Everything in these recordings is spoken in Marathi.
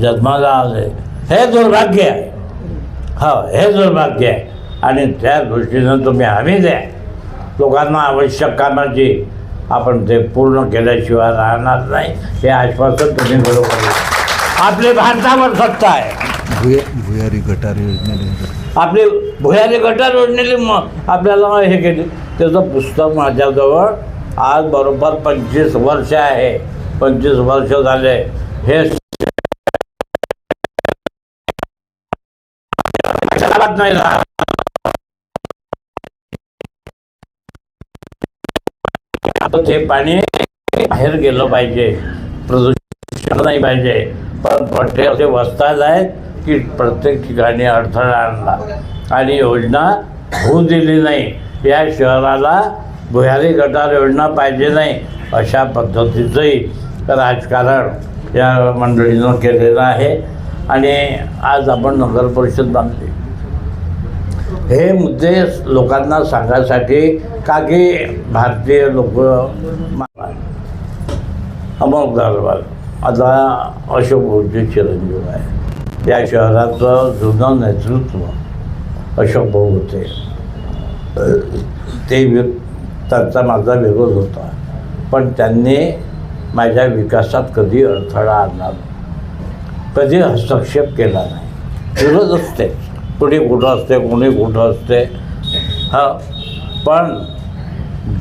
जन्माला आले हे दुर्भाग्य आहे. हो हे दुर्भाग्य आहे. आणि त्या दृष्टीनं तुम्ही हमी द्या लोकांना आवश्यक कामाची आपण ते पूर्ण केल्याशिवाय राहणार नाही. हे आश्वासन तुम्ही बरोबर. आपली भारतावर सत्ता आहे. भुया भुयारी गटार योजनेला आपली भुयारी गटार योजनेली मग आपल्याला हे केली. त्याचं पुस्तक माझ्याजवळ आज बरोबर पंचवीस वर्ष आहे. पंचवीस वर्ष झाले. हे नाही आता ते पाणी बाहेर गेलं पाहिजे प्रदूषण नाही पाहिजे पण पट्टे असे वस्ताज आहेत की प्रत्येक ठिकाणी अडथळा आणला. आणि योजना होऊ दिली नाही. या शहराला भुयारी गटार योजना पाहिजे नाही अशा पद्धतीचंही राजकारण या मंडळीनं केलेलं आहे. आणि आज आपण नगर परिषद बांधली. हे मुद्दे लोकांना सांगायसाठी का की भारतीय लोक अमोल गारवाल आता अशोक भाऊचे चिरंजीव आहे. या शहराचं जुनं नेतृत्व अशोक भाऊ होते. ते वि त्यांचा माझा विरोध होता. पण त्यांनी माझ्या विकासात कधी अडथळा आणला कधी हस्तक्षेप केला नाही. विरोध असतेच कुणी कुठं असते कोणी कुठं असते. हा पण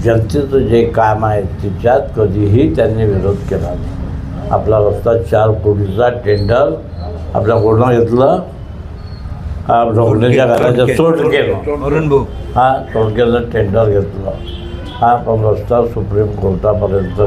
जनतेचं जे काम आहे तिच्यात कधीही त्यांनी विरोध केला नाही. आपला रस्ता चार कोटीचा टेंडर आपल्या कोणा घेतलं? हा ढोकण्याच्या घराचं सोड केलं हा थोडक्याचं टेंडर घेतलं. हा पण रस्ता सुप्रीम कोर्टापर्यंत